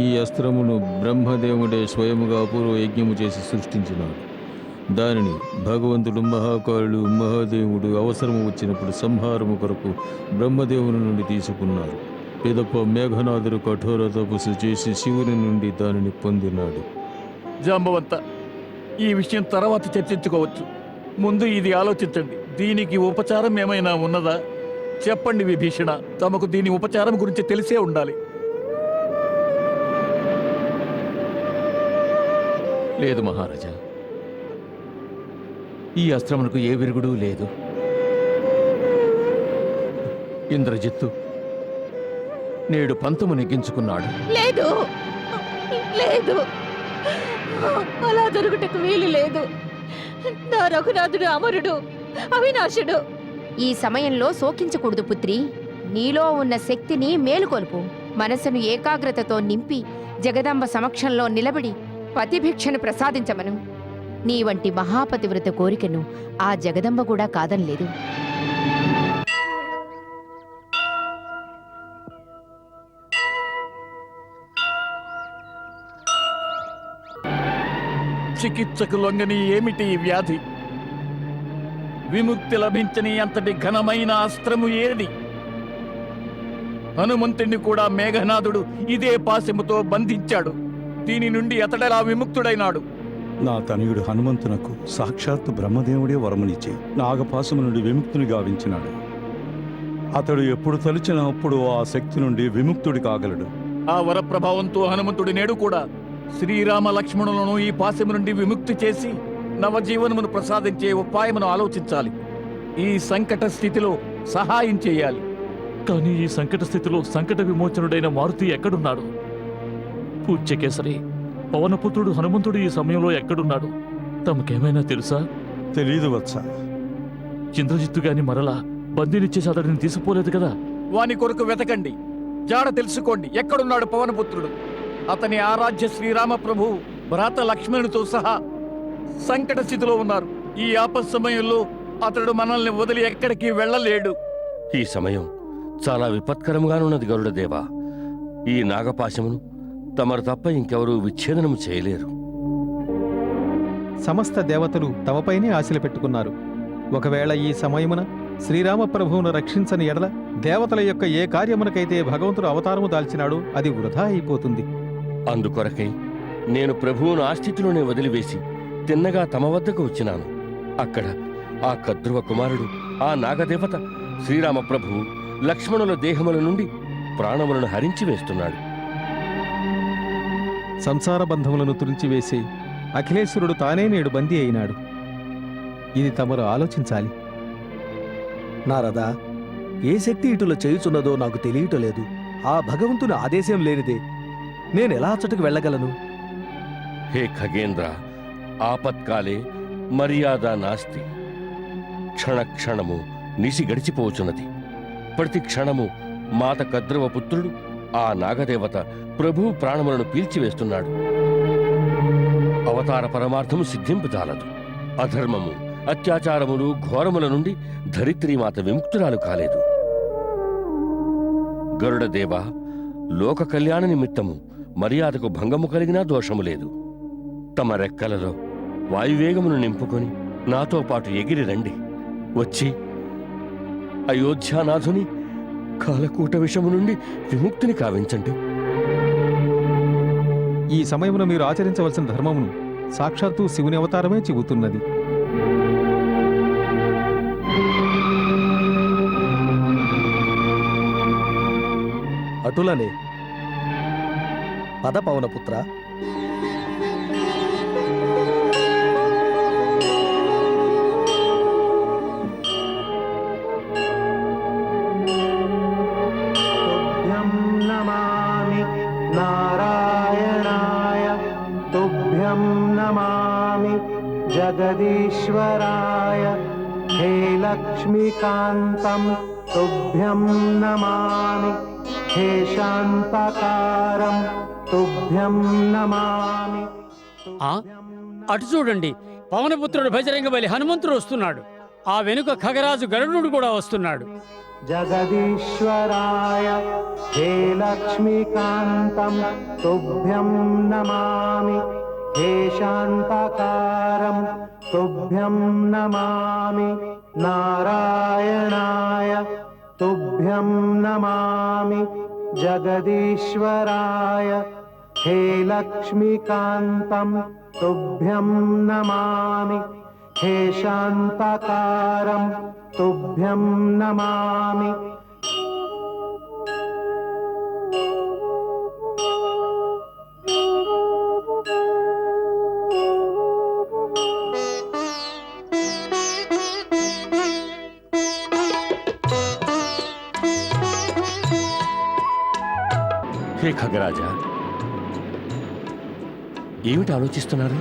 ఈ అస్త్రమును బ్రహ్మదేవుడే స్వయముగా అపూర్వ యజ్ఞము చేసి సృష్టించినాడు. దానిని భగవంతుడు మహాకాళుడు మహాదేవుడు అవసరము వచ్చినప్పుడు సంహారము కొరకు బ్రహ్మదేవుని నుండి తీసుకున్నారు. పిదప మేఘనాథుడు కఠోర తపస్సు చేసి శివుని నుండి దానిని పొందినాడు. జాంబవంత ఈ విషయం తర్వాత చర్చించుకోవచ్చు. ముందు ఇది ఆలోచించండి. దీనికి ఉపచారం ఏమైనా ఉన్నదా? చెప్పండి విభీషణ. తమకు దీని ఉపచారం గురించి తెలిసే ఉండాలి. లేదు మహారాజా. ఈ అస్త్రమునకు ఏ విరుగుడు లేదు. ఇంద్రజిత్తు నేడు పంతము నెగ్గించుకున్నాడు. లేదు. లేదు. అలా జరుగుటకు వీలు లేదు. నా రఘునాథుడు అమరుడు అవినాశుడు. ఈ సమయంలో శోకించకూడదు పుత్రి. నీలో ఉన్న శక్తిని మేలుకొల్పు. మనసును ఏకాగ్రతతో నింపి జగదంబ సమక్షంలో నిలబడి పతిభిక్షను ప్రసాదించమను. నీ వంటి మహాపతివ్రత కోరికను ఆ జగదంబ కూడా కాదనలేదు. చికిత్సకు లొంగని ఏమిటి ఈ వ్యాధి? విముక్తి లభించని అంతటి ఘనమైన అస్త్రము ఏది? హనుమంతుణ్ణి కూడా మేఘనాథుడు ఇదే పాశముతో బంధించాడు. దీని నుండి అతడలా విముక్తుడైనాడు. నా తనయుడు హనుమంతునకు సాక్షాత్తు బ్రహ్మదేవుడే వరమునిచ్చి నాగపాశము నుండి విముక్తుని గావించినాడు. అతడు ఎప్పుడు తలిచిన అప్పుడు ఆ శక్తి నుండి విముక్తుడి కాగలడు. ఆ వరప్రభావంతో హనుమంతుడి నేడు కూడా శ్రీరామ లక్ష్మణులను ఈ పాశము నుండి విముక్తి చేసి నవజీవనమును ప్రసాదించే ఉపాయమును ఆలోచించాలి. ఈ సంకట స్థితిలో సహాయం చేయాలి. కానీ ఈ సంకట స్థితిలో సంకట విమోచనుడైన మారుతి ఎక్కడున్నాడు? పూజ్యకేసరి పవనపుత్రుడు హనుమంతుడు ఈ సమయంలో ఎక్కడున్నాడు? తమకేమైనా తెలుసా? తెలీదు వత్స. ఇంద్రజిత్తు గాని మరలా బందీనిచ్చేసి అతడిని తీసుకుపోలేదు కదా? వాని కొరకు వెతకండి. జాడ తెలుసుకోండి. ఎక్కడున్నాడు పవనపుత్రుడు? అతని ఆరాధ్య శ్రీరామ ప్రభు భ్రాత లక్ష్మణుడితో సహా సంకట స్థితిలో ఉన్నారు. ఈ ఆపత్ సమయంలో అతడు మనల్ని వదిలి ఎక్కడికి వెళ్ళలేడు. ఈ సమయం చాలా విపత్కరంగానున్నది గరుడదేవా. ఈ నాగపాశమును తమరు తప్ప ఇంకెవరూ విచ్ఛేదనము చేయలేరు. సమస్త దేవతలు తమపైనే ఆశలు పెట్టుకున్నారు. ఒకవేళ ఈ సమయమున శ్రీరామ ప్రభువును రక్షించని ఎడల దేవతల యొక్క ఏ కార్యమునకైతే భగవంతుడు అవతారము దాల్చినాడో అది వృధా అయిపోతుంది. అందుకొరకై నేను ప్రభువును ఆ స్థితిలోనే వదిలివేసి తిన్నగా తమ వద్దకు వచ్చినాను. అక్కడ ఆ కద్రువ కుమారుడు ఆ నాగదేవత శ్రీరామ ప్రభువు లక్ష్మణుల దేహముల నుండి ప్రాణములను హరించి వేస్తున్నాడు. సంసార బంధములను తురించివేసి అఖిలేశ్వరుడు తానే నేడు బందీ అయినాడు. ఇది తమరు ఆలోచించాలి. నారదా ఏ శక్తి ఇటులో చేయుచున్నదో నాకు తెలియటలేదు. ఆ భగవంతుని ఆదేశం లేనిదే నేనెలా అచ్చటకు వెళ్ళగలను? హే ఖగేంద్ర ఆపత్కాలే మర్యాద నాస్తి. క్షణక్షణము నిసి గడిచిపోచున్నది. ప్రతి క్షణము మాత కద్రవ పుత్రుడు ఆ నాగదేవత ప్రభు ప్రాణములను పీల్చివేస్తున్నాడు. అవతార పరమార్థము సిద్ధింపుజాలదు అధర్మము అత్యాచారములు ఘోరముల నుండి ధరిత్రీమాత విముక్తురాలు కాలేదు. గరుడదేవ లోక కళ్యాణ నిమిత్తము మర్యాదకు భంగము కలిగినా దోషము లేదు. తమ రెక్కలలో వాయువేగమును నింపుకొని నాతో పాటు ఎగిరి రండి. వచ్చి అయోధ్యానాథుని కాలకూట విషము నుండి విముక్తిని కావించండి. ఈ సమయమున మీరు ఆచరించవలసిన ధర్మమును సాక్షాత్తు శివుని అవతారమే చెబుతున్నది. అటులనే పద పవనపుత్ర नारायणाय तुभ्यं नमामि जगदीश्वराय हे लक्ष्मीकान्तं तुभ्यं नमामि हे शान्तकारं तुभ्यं नमामि ఆ? అటు చూడండి పవనపుత్రుడు బజరంగ బలి హనుమంతుడు వస్తున్నాడు ఆ వెనుక ఖగరాజు గరుడు కూడా వస్తున్నాడు. జగదీశ్వరాయ హే లక్ష్మీకాంతం తుభ్యం నమామి హే శాంతకారం తుభ్యం నమామి నారాయణాయ తుభ్యం నమామి జగదీశ్వరాయ హే లక్ష్మీకాంతం తుభ్యం నమామి. हे शान्तकारं तुभ्यं नमामि హే ఖగరాజా ఏమిటి ఆలోచిస్తున్నారు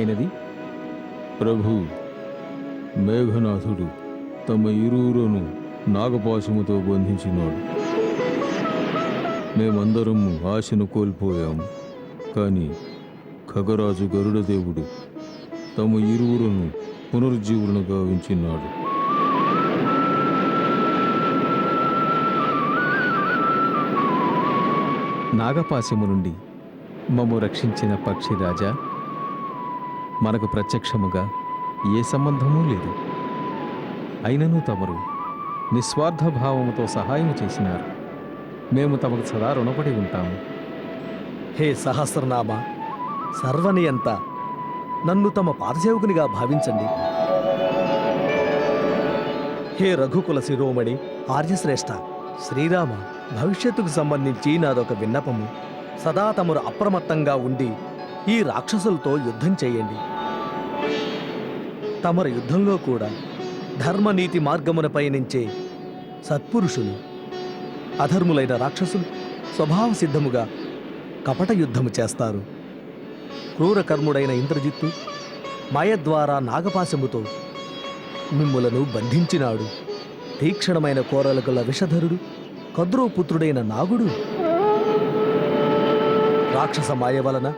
ఏమైనది ప్రభు మేఘనాథుడు తమ ఇరువురును నాగపాశముతో బంధించినాడు. మేమందరము ఆశను కోల్పోయాము. కానీ ఖగరాజు గరుడదేవుడు తమ ఇరువురును పునరుజ్జీవులను గావించినాడు. నాగపాశము నుండి మమ్ము రక్షించిన పక్షిరాజా మనకు ప్రత్యక్షముగా ఏ సంబంధమూ లేదు. అయినను తమరు నిస్వార్థ భావముతో సహాయం చేసినారు. మేము తమకు సదా రుణపడి ఉంటాము. హే సహస్రనామ సర్వనియంత నన్ను తమ పాదసేవకునిగా భావించండి. హే రఘుకుల శిరోమణి ఆర్యశ్రేష్ఠ శ్రీరామ భవిష్యత్తుకు సంబంధించి నాదొక విన్నపము. సదా తమరు అప్రమత్తంగా ఉండి ఈ రాక్షసులతో యుద్ధం చేయండి. తమరు యుద్ధంలో కూడా ధర్మనీతి మార్గమున పయనించే సత్పురుషులు అధర్ములైన రాక్షసులు స్వభావ సిద్ధముగా కపట యుద్ధము చేస్తారు. క్రూరకర్ముడైన ఇంద్రజిత్తు మాయ ద్వారా నాగపాశముతో మిమ్ములను బంధించినాడు. తీక్షణమైన కోరలు గల విషధరుడు కద్రోపుత్రుడైన నాగుడు. రాక్షస మాయ వలన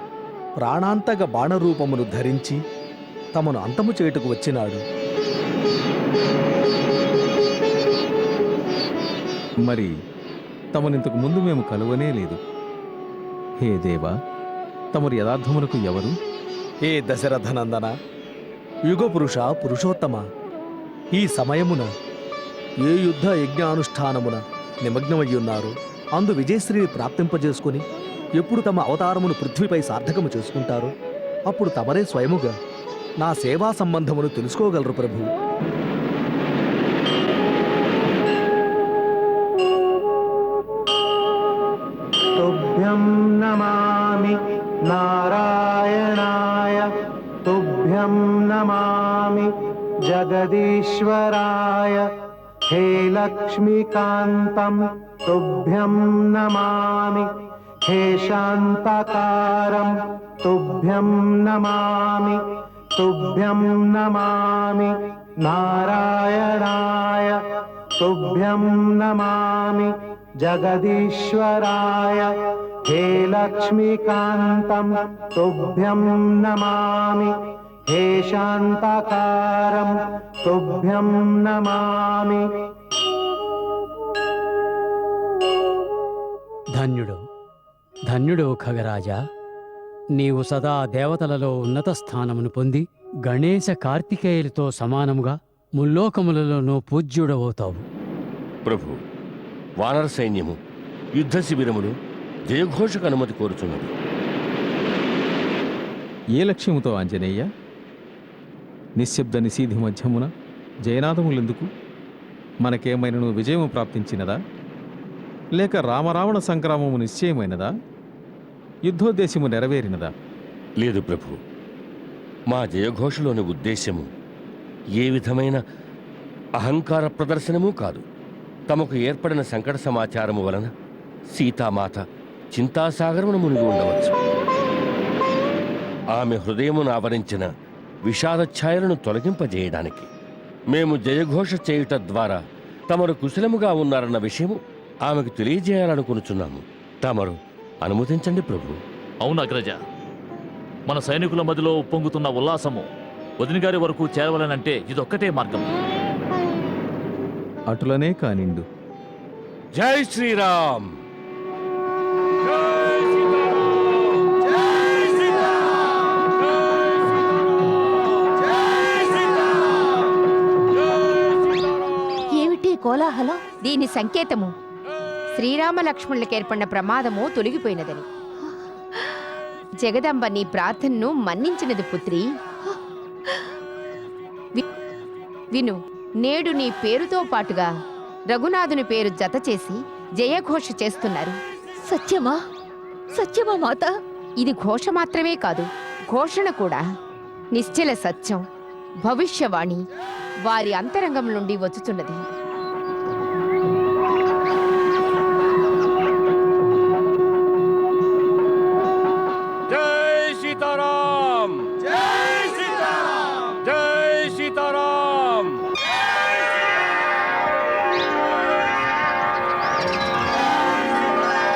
ప్రాణాంతక బాణరూపమును ధరించి తమను అంతము చేయుటకు వచ్చినాడు. మరి తమనింతకు ముందు మేము కలువనే లేదు. హే దేవా తమరు యథార్థమునకు ఎవరు? ఏ దశరథనందన యుగపురుష పురుషోత్తమ ఈ సమయమున ఏ యుద్ధ యజ్ఞానుష్ఠానమున నిమగ్నమయ్యున్నారు? అందు విజయశ్రీని ప్రాప్తింపజేసుకుని ఎప్పుడు తమ అవతారమును పృథ్వీపై సార్థకము చేసుకుంటారో? అప్పుడు తమరే స్వయముగా నా సేవా सेवासम्बन्धमुगल प्रभु तुभ्यं నమామి నారాయణాయ తుభ్యం నమామి జగదీశ్వరాయ हे लक्ष्मीकान्तं तुभ्यं नमामि हे शान्तकारं तुभ्यं नमामि तुभ्यं नमामि नारायणाय तुभ्यं नमामि जगदीश्वराय हे लक्ष्मीकान्तं तुभ्यं नमामि हे शान्तकारं तुभ्यं नमामि ధన్యుడు ధన్యుడు ఖగరాజా నీవు సదా దేవతలలో ఉన్నత స్థానమును పొంది గణేశ కార్తికేయులతో సమానముగా ముల్లోకములలోనూ పూజ్యుడవుతావు. ప్రభు వానర సైన్యము యుద్ధ శిబిరములు జయఘోషకు అనుమతి కోరుచున్నది. ఏ లక్ష్యముతో ఆంజనేయ? నిశ్శబ్ద నిశీధి మధ్యమున జయనాథములెందుకు మనకేమైనను విజయము ప్రాప్తించినదా? లేక రామరావణ సంగ్రామము నిశ్చయమైనదా? యుద్ధోద్దేశము నెరవేరినదా? లేదు ప్రభు. మా జయఘోషలోని ఉద్దేశ్యము ఏ విధమైన అహంకార ప్రదర్శనము కాదు. తమకు ఏర్పడిన సంకట సమాచారము వలన సీతామాత చింతాసాగరమును మునిగి ఉండవచ్చు. ఆమె హృదయమును ఆవరించిన విషాద ఛాయలను తొలగింపజేయడానికి మేము జయఘోష చేయుట ద్వారా తమరు కుశలముగా ఉన్నారన్న విషయము ఆమెకు తెలియజేయాలనుకునుచున్నాము. తమరు అనుమతించండి ప్రభు. అవును అగ్రజ. మన సైనికుల మధ్యలో ఉప్పొంగుతున్న ఉల్లాసము వదిన గారి వరకు చేరవలనంటే ఇదొక్కటే మార్గం. అటులనే కానిండు. జై శ్రీరామ్. ఏమిటి కోలాహలం? దీని సంకేతము. శ్రీరామ లక్ష్మణులకు ఏర్పడిన ప్రమాదము తొలగిపోయినదని. జగదంబ నీ ప్రార్థనను మన్నించినది పుత్రి. విను నేడు నీ పేరుతో పాటుగా రఘునాథుని పేరు జత చేసి జయఘోష చేస్తున్నారు. సత్యమా? సత్యమా మాత? ఇది ఘోష మాత్రమే కాదు ఘోషణ కూడా. నిశ్చల సత్యం భవిష్యవాణి వారి అంతరంగం నుండి వచ్చుచున్నది.